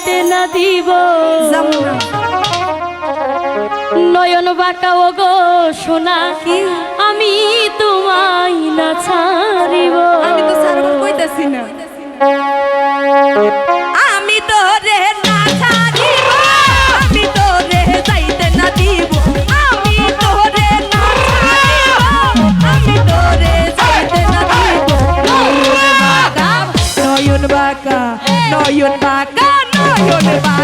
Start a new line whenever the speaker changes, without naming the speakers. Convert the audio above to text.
যেতে না দিব। নয়ন বাঁকা ও গো সোনা, আমি তোমায় না ছাড়িব।
আমি তো সারা কইতাছি না।
Donnez-moi